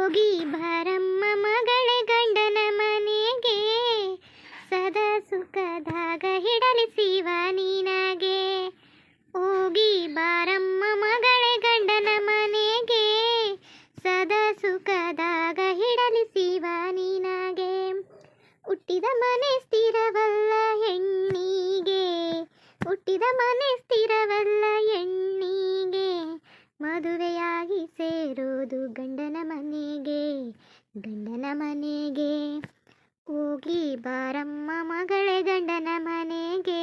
ಹೋಗಿ ಬಾರಮ್ಮ ಮಗಳೇ ಮದುವೆಯಾಗಿ ಸೇರೋದು ಗಂಡನ ಮನೆಗೆ ಗಂಡನ ಮನೆಗೆ. ಹೋಗಿ ಬಾರಮ್ಮ ಮಗಳೇ ಗಂಡನ ಮನೆಗೆ,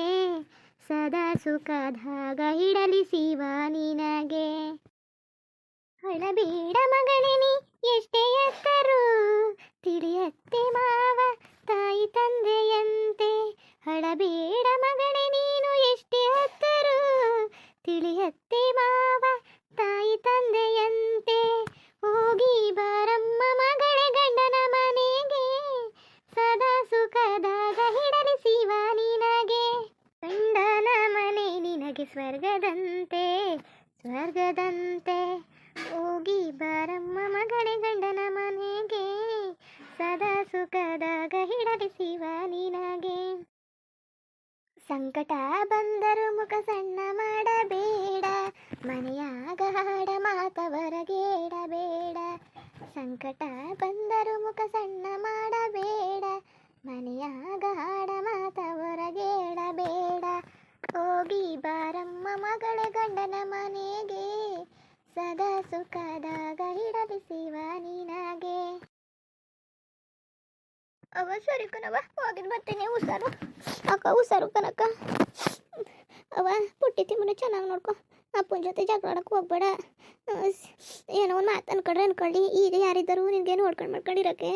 ಸದಾ ಸುಖದಾಗ ಇಡಲಿ ಶಿವ ನಿನಗೆ. ಅಳಬೇಡ ಮಗಳಿನಿ ಎಷ್ಟೇ ಎತ್ತರು. ತಿಳಿಯತ್ತೆ ಮಾವ, ತಾಯಿ ತಂದೆಯಂತೆ. ಅಳಬೇಡ ಮಗಳೇ ನೀನು, ಎಷ್ಟೇ ಎತ್ತರು. ತಿಳಿಯತ್ತೆ ಮಾವ ತಾಯಿ ತಂದೆಯಂತೆ ಹೋಗಿ ಬಾರಮ್ಮ ಮಗಳೇ ಗಂಡನ ಮನೆಗೆ. ಸದಾ ಸುಖದಾಗ ಹಿಡಲಿ ಶಿವ ನಿನಗೆ ಗಂಡನ ಮನೆ ನಿನಗೆ ಸ್ವರ್ಗದಂತೆ ಸ್ವರ್ಗದಂತೆ. ಹೋಗಿ ಬಾರಮ್ಮ ಮಗಳೇ ಗಂಡನ ಮನೆಗೆ. ಸದಾ ಸುಖದಾಗ ಹಿಡಲಿ ಶಿವ ನಿನಗೆ ಸಂಕಟ ಬಂದರು ಮುಖ ಸಣ್ಣ ಮಾಡಬೇಡ. ಮನೆಯಾಗ ಹಾಡ ಹೊರಗೇಡಬೇಡ ಸಂಕಟ ಬಂದರು ಮುಖ ಸಣ್ಣ ಮಾಡಬೇಡ. ಮನೆಯಾಗ ಹಾಡ ಹೊರಗೇಡಬೇಡ ಹೋಗಿ ಬಾರಮ್ಮ ಮಗಳ, ಗಂಡನ ಮನೆಗೆ. ಸದಾ ಸುಖದಾಗ ಹಿಡಲಿ ಶಿವ ನಿನಗೆ. ಅವ ಸರಿ ಕಣವ ಹೋಗಿದ್ ಬರ್ತೀನಿ, ಹುಷಾರು. ಅಕ್ಕ, ಹುಷಾರು ಕನಕ್ಕ ಅವ ಪುಟ್ಟಿ ತಿಮ್ಮನ ಚೆನ್ನಾಗಿ ನೋಡ್ಕೊ. ಅಪ್ಪನ ಜೊತೆ ಜಗಳಕ್ಕೆ ಹೋಗಬೇಡ. ಏನೋ ಒಂದು ಮಾತು ಅನ್ಕೊಂಡ್ರೆ ಅನ್ಕೊಳ್ಳಿ. ಈಗ ಯಾರಿದ್ದರು ನಿನಗೆ ನೋಡ್ಕೊಂಡು ಮಾಡ್ಕೊಂಡಿರಕ್ಕೆ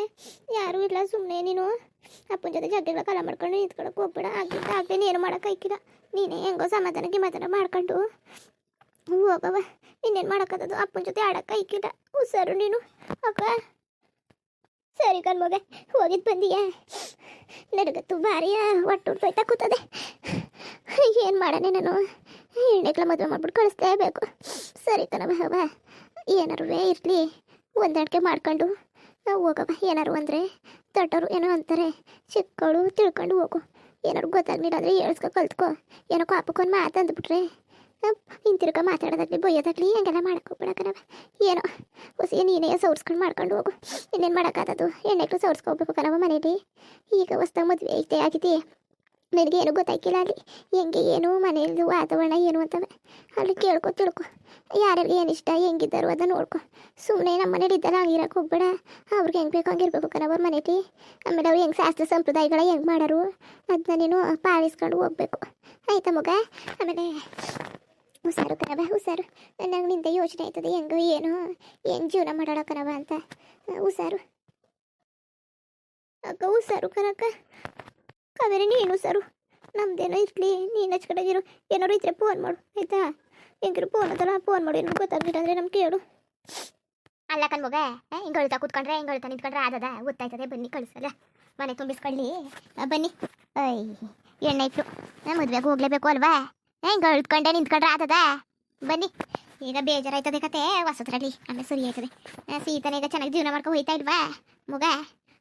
ಯಾರೂ ಇಲ್ಲ ಸುಮ್ಮನೆ ನೀನು. ಅಪ್ಪನ ಜೊತೆ ಜಗಳ ಕಾಲ ಮಾಡ್ಕೊಂಡು ನಿಂತ್ಕೊಳಕ್ಕೆ ಹೋಗ್ಬೇಡ. ಆಗಿದ್ದ ಆಗದೆ ಏನು ಮಾಡೋಕೆ ಐಕಿಲ್ಲ ನೀನೇ ಹೆಂಗೋ ಸಮಾಧಾನ ಮಾತಾಡ ಮಾಡ್ಕೊಂಡು ಹೋಗವ ಇನ್ನೇನು ಮಾಡೋಕ್ಕದು ಅಪ್ಪನ ಜೊತೆ ಆಡಕ್ಕೆ ಐಕಿಲ್ಲ ಹುಷಾರು ನೀನು. ಅಕ್ಕ. ಸರಿ ಕಣ್ಮಗ ಹೋಗಿದ್ದು ಬಂದೀಯ? ನನಗತ್ತು ಭಾರಿ ಉಡ್ತೋಯ್ತಾ ಕೂತದೆ. ಏನು ಮಾಡನೆ ನಾನು? ಹೆಣ್ಣೆಕ್ಲ ಮದುವೆ ಮಾಡ್ಬಿಟ್ಟು ಇರಬೇಕು ಸರಿ ಕಣವ ಅವ ಏನಾರು ಇರಲಿ. ಹೊಂದಾಣಿಕೆ ಮಾಡ್ಕೊಂಡು ನಾವು ಹೋಗವ ಏನಾರು ಅಂದರೆ ದೊಡ್ಡವರು ಏನೋ ಅಂತಾರೆ. ಚಿಕ್ಕವಳು ತಿಳ್ಕೊಂಡು ಹೋಗು. ಏನಾರು ಗೊತ್ತಾಗ್ಲಿಲ್ಲ ಅಂದರೆ ಹೇಳ್ಸ್ಕೊ ಕಲ್ತ್ಕೊ. ಏನೋ ಕಾಪಕ್ಕೊಂದು ಮಾತು ಅಂದ್ಬಿಟ್ರೆ ಹಿಂತಿರ್ಕ ಮಾತಾಡೋದಾಗ್ಲಿ ಬೊಯ್ಯೋದಾಗ್ಲಿ ಹಂಗೆಲ್ಲ ಹೋಗ್ಬಿಡಕನವ ಏನೋ, ಹೊಸ, ನೀನೇ ಸೌರ್ಸ್ಕೊಂಡು ಮಾಡ್ಕೊಂಡು ಹೋಗು. ಇನ್ನೇನು ಮಾಡೋಕ್ಕಾಗದು ಎಣ್ಣೆಗಳು ಸೌರ್ಸ್ಕೊಬೇಕು ಕಣವ ಮನೇಲಿ. ಈಗ ಹೊಸ್ದಾಗ ಮದುವೆ ಐತೆ, ಆಗಿದೆ. ನಿನಗೆ ಏನು ಗೊತ್ತಾಯ್ಕಿಲ್ಲ ಅಲ್ಲಿ. ಹೆಂಗೆ ಏನು ಮನೆಯದು ವಾತಾವರಣ ಏನು ಅಂತವೆ. ಅಲ್ಲಿ ಕೇಳ್ಕೊ, ತಿಳ್ಕೊ. ಯಾರ್ಯಾರಿಗೆ ಏನು ಇಷ್ಟ, ಹೆಂಗಿದ್ದಾರೋ ಅದನ್ನ ನೋಡ್ಕೊ. ಸುಮ್ಮನೆ ನಮ್ಮ ಮನೇಲಿ ಇದ್ದಲ್ಲ ಹಂಗಿರಕ್ಕೆ ಹೋಗ್ಬೇಡ. ಅವ್ರಿಗೆ ಹೆಂಗೆ ಬೇಕು ಹಂಗೆ ಇರಬೇಕು ಕಣವ ಅವ್ರ ಆಮೇಲೆ ಅವ್ರು ಹೆಂಗೆ ಶಾಸ್ತ್ರ ಸಂಪ್ರದಾಯಗಳ ಹೆಂಗೆ ಮಾಡೋರು, ಅದನ್ನ ನೀನು ಪಾಲಿಸ್ಕೊಂಡು ಹೋಗ್ಬೇಕು. ಆಯ್ತಾ ಮಗ? ಆಮೇಲೆ ಹುಷಾರು ಕಣವ ಹುಷಾರು. ನನಗೆ ನಿಂದ ಯೋಚನೆ ಆಯ್ತದೆ, ಹೆಂಗೋ ಏನು, ಹೆಂಗೆ ಜೀವನ ಮಾಡೋಣ ಕಣವ ಅಂತ. ಹುಷಾರು. ಅಕ್ಕ, ಹುಷಾರು ಕಣಕ್ಕ. ಕಾವೇರಿ ನೀನು ಸರು. ನಮ್ದೇನೋ ಇರಲಿ, ನೀನು ಹಚ್ಕಡಾಗಿರು ಏನಾರು ಇದ್ರೆ ಫೋನ್ ಮಾಡು, ಆಯ್ತಾ? ಹೆಂಗಿರು ಫೋನ್ ಅದಲ್ಲ ಫೋನ್ ಮಾಡು, ಏನು ಗೊತ್ತಾಗ್ಲಿಲ್ಲ ಅಂದರೆ ನಮ್ಗೆ ಕೇಳು ಅಲ್ಲ ಕಣ್ ಮಗ ಹಿಂಗೆ ಅಳ್ತಾ ಕೂತ್ಕೊಂಡ್ರೆ, ಹಿಂಗೆ ಅಳ್ತಾ ನಿಂತ್ಕೊಂಡ್ರೆ ಆದದ? ಗೊತ್ತಾಯ್ತದೆ, ಬನ್ನಿ ಕಳಿಸಲ್ಲ ಮನೆ ತುಂಬಿಸ್ಕೊಳ್ಳಿ. ಬನ್ನಿ. ಐ, ಎಣ್ಣೆ ಇತ್ತು ಮದುವೆಗೆ ಹೋಗ್ಲೇಬೇಕು ಅಲ್ವಾ? ಹಿಂಗೆ ಅಳ್ತ್ಕೊಂಡೆ ನಿಂತ್ಕೊಂಡ್ರೆ ಆದದ? ಬನ್ನಿ. ಈಗ ಬೇಜಾರಾಯ್ತದೆ ಕತೆ ಹೊಸದ್ರಲ್ಲಿ ಆಮೇಲೆ ಸರಿ ಆಯ್ತದೆ. ಸೀತನ ಈಗ ಚೆನ್ನಾಗಿ ಜೀವನ ಮಾಡ್ಕೊ ಹೋಯ್ತಾ ಇಲ್ವಾ? ಮಗ,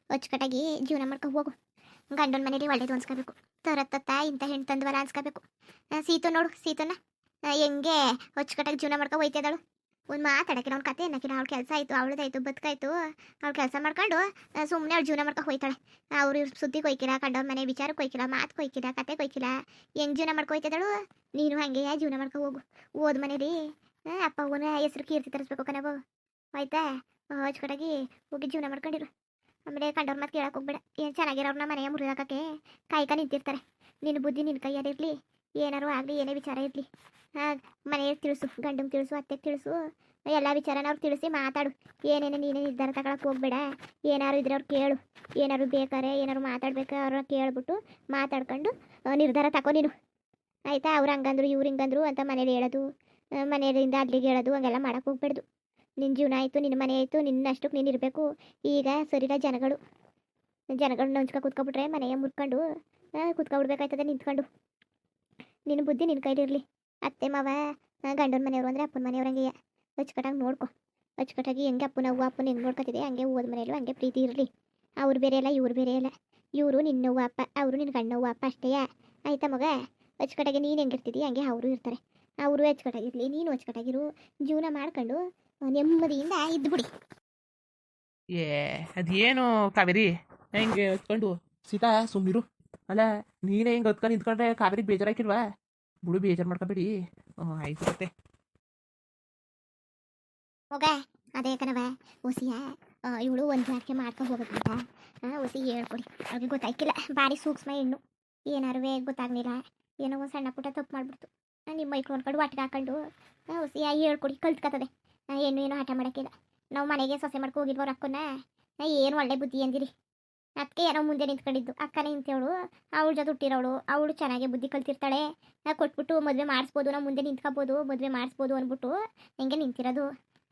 ಅಚ್ಚುಕಟ್ಟಾಗಿ ಜೀವನ ಮಾಡ್ಕೊ ಹೋಗು. ಗಂಡನ ಮನೇಲಿ ಒಳ್ಳೇದು ಅನ್ಸ್ಕೋಬೇಕು ತರತ್ತತ್ತ ಇಂಥ ಹೆಣ್ಣು ತಂದ್ವಲ್ಲ ಅನ್ಸ್ಕೋಬೇಕು. ಸೀತು ನೋಡು, ಸೀತನ. ಹೆಂಗೆ ಅಚ್ಚುಕಟ್ಟಾಗಿ ಜೀವನ ಮಾಡ್ಕೊ ಹೋಯ್ತಿದ್ದಾಳು. ಒಂದು ಮಾತಾಡಕ್ಕೆ ಅವ್ನ ಕತೆ ಅನ್ನಕಿಲ್ಲ ಅವ್ಳ ಕೆಲಸ ಆಯಿತು, ಅವಳದಾಯ್ತು, ಬದುಕಾಯ್ತು. ಅವ್ಳು ಕೆಲಸ ಮಾಡ್ಕೊಂಡು ಸುಮ್ಮನೆ ಅವ್ಳು ಜೀವನ ಮಾಡ್ಕೊ ಹೋಯ್ತಾಳೆ. ಅವ್ರು ಸುದ್ದಿ ಕೊಯ್ಕಿಲ್ಲ ಕಂಡವ್ರ ಮನೆ ವಿಚಾರ ಕೊಯ್ಕಿಲ್ಲ ಮಾತು ಕೊಯ್ಕಿಲ್ಲ, ಕತೆ ಕೊಯ್ಕಿಲ್ಲ. ಹೆಂಗೆ ಜೀವನ ಮಾಡ್ಕೊ ಹೋಯ್ತಿದ್ದಾಳು? ನೀನು ಹಂಗೆ ಜೀವನ ಮಾಡ್ಕೊ ಹೋಗು. ಓದ್ ಮನೇಲಿ ಅಪ್ಪ ಅವನ ಹೆಸರು ಕೀರ್ತಿ ತರಿಸ್ಬೇಕು ಕಣವು ಆಯ್ತಾ? ಅಚ್ಚುಕಟ್ಟಾಗಿ ಹೋಗಿ ಜೀವನ ಮಾಡ್ಕೊಂಡಿರು. ಆಮೇಲೆ ಕಂಡವ್ರ ಮತ್ತೆ ಕೇಳಕ್ಕೆ ಹೋಗ್ಬೇಡ. ಏನು ಚೆನ್ನಾಗಿರೋರ್ನ ಮನೆಯ ಮುರಿದಾಕಕ್ಕೆ ಕಾಯ್ಕ ನಿಂತಿರ್ತಾರೆ. ನಿನ್ನ ಬುದ್ಧಿ ನಿನ್ನ ಕೈಯಲ್ಲಿರಲಿ ಏನಾರು ಆಗಲಿ, ಏನೇ ವಿಚಾರ ಇರಲಿ. ಹಾಂ ಮನೆಗೆ ತಿಳಿಸು ಗಂಡಂಗೆ ತಿಳಿಸು, ಅತ್ತೆ ತಿಳಿಸು, ಎಲ್ಲ ವಿಚಾರನ ಅವ್ರು ತಿಳಿಸಿ ಮಾತಾಡು. ಏನೇನು ನೀನೇ ನಿರ್ಧಾರ ತಗೊಳಕ್ಕೆ ಹೋಗ್ಬೇಡ. ಏನಾರು ಇದ್ರೆ ಅವ್ರು ಕೇಳು. ಏನಾರು ಬೇಕಾರೆ ಏನಾರು ಮಾತಾಡ್ಬೇಕು ಅವ್ರನ್ನ ಕೇಳ್ಬಿಟ್ಟು ಮಾತಾಡ್ಕೊಂಡು ನಿರ್ಧಾರ ತಗೋ ನೀನು. ಆಯಿತಾ? ಅವ್ರು ಹಂಗಂದ್ರು, ಇವ್ರು ಹಿಂಗಂದ್ರು ಅಂತ ಮನೇಲಿ ಹೇಳೋದು ಮನೆಯಿಂದ ಅಲ್ಲಿಗೆ ಹೇಳೋದು, ಹಂಗೆಲ್ಲ ಮಾಡೋಕೆ ಹೋಗ್ಬೇಡ್ದು. ನಿನ್ನ ಜೀವನ ಆಯಿತು ನಿನ್ನ ಮನೆ ಆಯಿತು, ನಿನ್ನ ಅಷ್ಟಕ್ಕೆ ನೀನು ಇರಬೇಕು. ಈಗ ಸರಿರ ಜನಗಳು. ಜನಗಳು ನಂಚ್ಕ ಕೂತ್ಕೊಬಿಟ್ರೆ ಮನೆಯ ಮುರ್ಕೊಂಡು ಕೂತ್ಕೊಬಿಡ್ಬೇಕಾಯ್ತದೆ ನಿಂತ್ಕೊಂಡು. ನಿನ್ನ ಬುದ್ಧಿ ನಿನ್ನ ಕೈಲಿರಲಿ. ಅತ್ತೆ, ಮಾವ ಗಂಡನ ಮನೆಯವರು ಅಂದರೆ ಅಪ್ಪನ ಮನೆಯವ್ರಂಗೆ ಅಚ್ಚುಕಟ್ಟಾಗಿ ನೋಡ್ಕೊ. ಅಚ್ಚುಕಟ್ಟಾಗಿ ಹೆಂಗೆ ಅಪ್ಪನ ಅವ್ವ ಅಪ್ಪನ ಹೆಂಗೆ ನೋಡ್ಕೊತಿದೆ, ಹಂಗೆ ಓದ್ ಮನೆಯಲ್ಲೂ ಹಂಗೆ ಪ್ರೀತಿ ಇರಲಿ. ಅವ್ರು ಬೇರೆ ಅಲ್ಲ, ಇವ್ರು ಬೇರೆ ಅಲ್ಲ. ಇವರು ನಿನ್ನವ್ವ ಅಪ್ಪ, ಅವರು ನಿನ್ನ ಗಂಡವ್ವ ಅಪ್ಪ ಅಷ್ಟೇ ಆಯ್ತಾ ಮಗ? ಅಚ್ಚುಕಟ್ಟಾಗಿ ನೀನು ಹೆಂಗಿರ್ತಿದ್ದಿ ಹಂಗೆ ಅವರು ಇರ್ತಾರೆ. ಅವರು ಅಚ್ಚುಕಟ್ಟಾಗಿರಲಿ ನೀನು ಅಚ್ಚುಕಟ್ಟಾಗಿರು. ಜೀವನ ಮಾಡ್ಕೊಂಡು ನೆಮ್ಮದಿಯಿಂದ ಬಿಡಿ. ಏ ಅದೇನು ಕಾವೇರಿ? ಹೆಂಗೆ ಹೊತ್ಕೊಂಡು? ಸೀತಾ ಸುಮ್ಮಿರು ಅಲ್ಲ ನೀನೇ ಹಿಂಗೆ ಹೊತ್ಕೊಂಡು ನಿಂತ್ಕೊಂಡ್ರೆ ಕಾವೇರಿ ಬೇಜಾರಾಕಿಲ್ವಾ ಬಿಡು ಬೇಜಾರು ಮಾಡ್ಕೊಬೇಡಿ. ಹ್ಞೂ ಆಯ್ತು ಮತ್ತೆ. ಹೋಗ ಅದೇ ಕಣವ. ಹುಸಿಯ ಇವಳು ಒಂದು ಜಾತಿಗೆ ಮಾಡ್ಕೊಂಡು ಹೋಗ್ಬೇಕಂತ ಹುಸಿ ಹೇಳ್ಕೊಡಿ. ಅವ್ರಿಗೆ ಗೊತ್ತಾಯ್ಕಿಲ್ಲ ಭಾರಿ ಸೂಕ್ಷ್ಮ ಹೆಣ್ಣು. ಏನಾರುವೆ ಗೊತ್ತಾಗ್ಲಿಲ್ಲ. ಏನೋ ಒಂದು ಸಣ್ಣ ಪುಟ್ಟ ತಪ್ಪು ಮಾಡ್ಬಿಡ್ತು. ನಿಮ್ಮ ಮೈಕ್ ನೋಡ್ಕೊಂಡು ಒಟ್ಟಿಗೆ ಹಾಕೊಂಡು ಹುಸಿಯ ಹೇಳ್ಕೊಡಿ. ಕಲ್ತ್ಕತ್ತದೆ ಏನು ಏನು ಹಠ ಮಾಡೋಕ್ಕಿಲ್ಲ. ನಾವು ಮನೆಗೆ ಸೊಸೆ ಮಾಡ್ಕೊ ಹೋಗಿದ್ವ ಅವ್ರ ಅಕ್ಕನ ಏನು ಒಳ್ಳೆ ಬುದ್ಧಿ ಅಂದಿರಿ. ಅದಕ್ಕೆ ಏನೋ ಮುಂದೆ ನಿಂತ್ಕೊಂಡಿದ್ದು. ಅಕ್ಕನ ನಿಂತವಳು ಅವಳ ಜೊತೆ ಹುಟ್ಟಿರೋಳು, ಅವಳು ಚೆನ್ನಾಗಿ ಬುದ್ಧಿ ಕಲ್ತಿರ್ತಾಳೆ. ನಾ ಕೊಟ್ಬಿಟ್ಟು ಮದುವೆ ಮಾಡಿಸ್ಬೋದು ನಾವು ಮುಂದೆ ನಿಂತ್ಕೋಬೋದು, ಮದುವೆ ಮಾಡಿಸ್ಬೋದು ಅಂದ್ಬಿಟ್ಟು ಹೆಂಗೆ ನಿಂತಿರೋದು.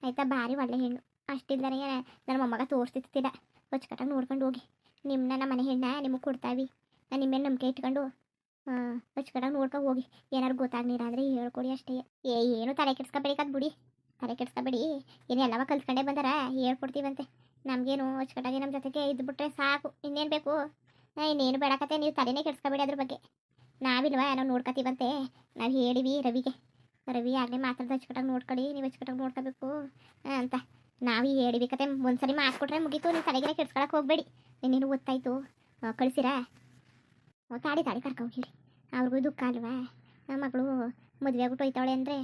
ಆಯ್ತಾ, ಭಾರಿ ಒಳ್ಳೆ ಹೆಣ್ಣು. ಅಷ್ಟಿಲ್ಲನೇ ನನ್ನ ಮೊಮ್ಮಗ ತೋರಿಸ್ತಿರ್ತಿಲ್ಲ ಹೊಚ್ಕಟ್ಟಾಗಿ ನೋಡ್ಕೊಂಡು ಹೋಗಿ. ನಿಮ್ಮನ್ನ ನಮ್ಮ ಮನೆ ಹೆಣ್ಣ ನಿಮಗೆ ಕೊಡ್ತಾವಿ. ನಾನು ನಿಮ್ಮೇಲೆ ನಂಬಿಕೆ ಇಟ್ಕೊಂಡು ಹೊಚ್ಕಟ್ಟಾಗಿ ನೋಡ್ಕೊಂಡು ಹೋಗಿ. ಏನಾರು ಗೊತ್ತಾಗ್ನಿರಾದ್ರೆ ಅಂದರೆ ಹೇಳ್ಕೊಡಿ ಅಷ್ಟೇ. ಏ, ಏನು ತಲೆ ಕೆಡ್ಸ್ಕೊಬೇಕದ್ ಬಿಡಿ ತಲೆ ಕೆಡ್ಸ್ಕೊಬೇಡಿ ಏನು ಎಲ್ಲವ ಕಲ್ತ್ಕೊಂಡೇ ಬಂದಾರ? ಹೇಳ್ಕೊಡ್ತೀವಂತೆ. ನಮಗೇನು ಅಚ್ಚುಕಟ್ಟಾಗಿ ನಮ್ಮ ಜೊತೆಗೆ ಇದ್ಬಿಟ್ರೆ ಸಾಕು. ಇನ್ನೇನು ಬೇಕು? ಇನ್ನೇನು ಬೇಡಕತ್ತೆ ನೀವು ತಲೆನೇ ಕೆಡ್ಸ್ಕೊಬೇಡಿ ಅದ್ರ ಬಗ್ಗೆ. ನಾವಿಲ್ವಾ? ಏನೋ ನೋಡ್ಕೊತೀವಂತೆ. ನಾವು ಹೇಳಿವಿ ರವಿಗೆ. ರವಿ ಆಗಲೇ ಮಾತಾಡ್ದು ಅಚ್ಚುಕಟ್ಟಾಗಿ ನೋಡ್ಕೊಳ್ಳಿ ನೀವು ಅಚ್ಚುಕಟ್ಟಾಗಿ ನೋಡ್ಕೋಬೇಕು. ಅಂತ. ನಾವು ಹೇಳಿಬೇಕತ್ತೆ ಒಂದ್ಸರಿ ಮಾಡಿಸ್ಕೊಟ್ರೆ ಮುಗೀತು. ನೀವು ತಲೆಗೆಲ್ಲ ಕೆಡ್ಸ್ಕೊಳಕ್ಕೆ ಹೋಗಬೇಡಿ. ಇನ್ನೇನು ಗೊತ್ತಾಯಿತು? ಕಳಿಸಿರಾ? ತಾಡಿ ತಾಡಿ ಕರ್ಕೊಂಡೋಗಿರಿ ಅವ್ರಿಗೂ ದುಃಖ ಅಲ್ವಾ? ನಮ್ಮ ಮಗಳು ಮದುವೆ ಆಗ್ಬಿಟ್ಟು ಹೋಯ್ತಾವಳೆ ಅಂದರೆ.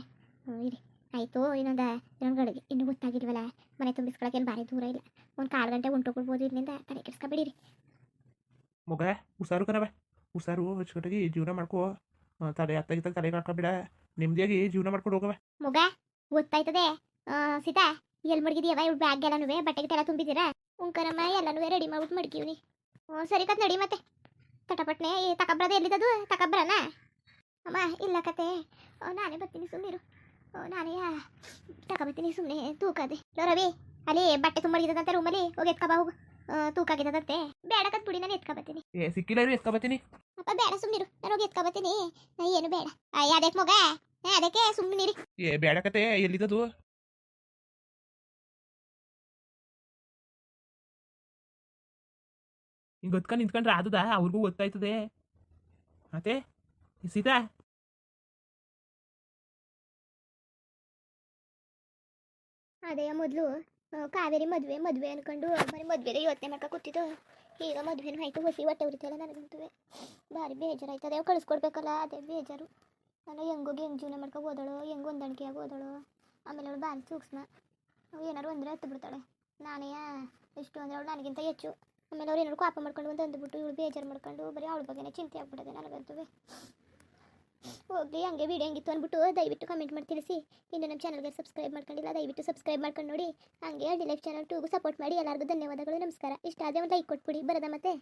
ಇರಿ. ಆಯಿತು ಇನ್ನೊಂದು ಇನ್ನೊಂದು ಗಡಿಗೆ ಇನ್ನೂ ಗೊತ್ತಾಗಿಲ್ವಲ್ಲ? ಮನೆ ತುಂಬಿಸ್ಕೊಳಕ್ಕೆ ಏನು ಭಾರಿ ದೂರ ಇಲ್ಲ. ಒಂದು ಕಾಲು ಗಂಟೆ ಹೊಂಟೋಗ್ಬಿಡ್ಬೋದು ಇಲ್ಲಿಂದ. ತಲೆ ಕೆಡಿಸ್ಕೊಬಿಡಿರಿ ಮಗ ಹುಷಾರು ಕಣವ ಹುಷಾರು ಹಚ್ಕಟ್ಟಾಗಿ ಜೀವನ ಮಾಡ್ಕೋ. ತಲೆ ಅತ್ತಾಗಿತ್ತಾಗ ತಲೆ ಹಾಕೋಬೇಡ ನೆಮ್ಮದಿಯಾಗಿ ಜೀವನ ಮಾಡ್ಕೊಂಡು ಹೋಗವ ಮಗ ಗೊತ್ತಾಯ್ತದೆ. ಸೀತಾ ಎಲ್ಲಿ ಮಡಗಿದೀಯವ ಇವ್ ಬ್ಯಾಗ್ ಎಲ್ಲನೂ ಬಟ್ಟೆಗೆ ಎಲ್ಲ ತುಂಬಿದ್ದೀರಾ? ಉಂಕರಮ್ಮ ಎಲ್ಲನೂ ರೆಡಿ ಮಾಡ್ಬಿಟ್ಟು ಮಡ್ಕೀವ್ನಿ. ಹ್ಞೂ ಸರಿ ಕತ್ ನಡಿ ಮತ್ತೆ. ತಟಪಟ್ನೆ ಈ ತಕಬ್ರದ ಎಲ್ಲಿದ್ದದು? ತಕಬ್ರನ? ಅಮ್ಮ ಇಲ್ಲ ಕತೆ. ನಾನೇ ಬರ್ತೀನಿ ಸುಮ್ಮನಿರು ನಾನೇ ತಗೊಬರ್ತೀನಿ ಸುಮ್ಮನೆ ತೂಕದೆ ಲೋ ರವಿ ಅಲ್ಲಿ ಬಟ್ಟೆ ತುಂಬಿದಂತೆ ರೂಮಲ್ಲಿ ಹೋಗಿ ಎತ್ಕೊಬ ಹೋಗು. ತೂಕ ಆಗಿದಂತೆ ಬೇಡ ಕತ್ ಬಿಡಿ ನಾನು ಎತ್ಕೊಬರ್ತೀನಿ ಏ ಸಿಕ್ಕಿಲ್ಲ ಇರು ಎತ್ಕೊಬತ್ತೀನಿ ಅಪ್ಪ ಬೇಡ ಸುಮ್ಮನಿರು ನಾನು ಹೋಗಿ ಎತ್ಕೊಬರ್ತೀನಿ ನಾ ಏನು ಬೇಡ. ಅಯ್ಯ ಅದಕ್ಕೆ ಮಗ? ಅದಕ್ಕೆ ಸುಮ್ಮನಿರಿ ಏ ಬೇಡಕತೆ ಎಲ್ಲಿದ್ದದು? ಹಿಂಗೆ ಹೊತ್ಕೊಂಡು ನಿಂತ್ಕೊಂಡ್ರೆ ಆದದ ಅವ್ರಿಗೂ ಗೊತ್ತಾಯ್ತದೆ. ಮತ್ತೆ ಸೀತಾ? ಅದೇ ಮೊದಲು ಕಾವೇರಿ ಮದುವೆ ಮದುವೆ ಅನ್ಕೊಂಡು ಬರೀ ಮದುವೆದೇ ಯೋಚನೆ ಮಾಡ್ಕೊ ಕೂತಿದ್ದು. ಈಗ ಮದುವೆನೂ ಆಯಿತು, ಹೊಸಿ ಹೊಟ್ಟೆ ಉರಿತಲ್ಲ ನನಗಂತೂ ಭಾರಿ ಬೇಜಾರಾಯ್ತು ಅದೇ ಕಳಿಸ್ಕೊಡ್ಬೇಕಲ್ಲ, ಅದೇ ಬೇಜಾರು. ನಾನು ಹೆಂಗೋಗಿ ಹೆಂಗೆ ಜೀವನ ಮಾಡ್ಕೊ ಓದೋಳು ಹೆಂಗೆ ಹೊಂದಾಣಿಕೆಯಾಗಿ ಓದೋಳು ಆಮೇಲೆ ಅವಳು ಭಾರಿ ಸೂಕ್ಷ್ಮ. ಏನಾರು ಅಂದರೆ ಹತ್ತು ಬಿಡ್ತಾಳೆ. ನಾನೇ ಇಷ್ಟು ಅಂದರೆ ಅವಳು ನನಗಿಂತ ಹೆಚ್ಚು. ಆಮೇಲೆ ಅವ್ರು ಏನಾದ್ರು ಕೋಪ ಮಾಡ್ಕೊಂಡು ಬಂದು ಅಂದ್ಬಿಟ್ಟು ಇವಳು ಬೇಜಾರು ಮಾಡ್ಕೊಂಡು ಬರೀ ಅವಳ ಬಗ್ಗೆನೇ ಚಿಂತೆ ಆಗ್ಬಿಟ್ಟಿದೆ ನನಗಂತೂ ಹೋಗಿ ಹಂಗೆ ವಿಡಿಯೋ ಹಂಗಿತ್ತು ಅಂದ್ಬಿಟ್ಟು ದಯವಿಟ್ಟು ಕಮೆಂಟ್ ಮಾಡಿ ತಿಳಿಸಿ. ಇನ್ನು ನಮ್ಮ ಚಾನಲ್ಗೆ ಸಬ್ಸ್ಕ್ರೈಬ್ ಮಾಡ್ಕೊಂಡಿಲ್ಲ, ದಯವಿಟ್ಟು ಸಬ್ಸ್ಕ್ರೈಬ್ ಮಾಡ್ಕೊಂಡು ನೋಡಿ. ಹಂಗೆ ಡಿ ಲೈಫ್ ಚಾನಲ್ ಟೂಗೂ ಸಪೋರ್ಟ್ ಮಾಡಿ. ಎಲ್ಲರಿಗೂ ಧನ್ಯವಾದಗಳು, ನಮಸ್ಕಾರ. ಇಷ್ಟ ಆದರೆ ಒಂದು ಲೈಕ್ ಕೊಟ್ಬಿಡಿ. ಬರೋದ ಮತ್ತೆ.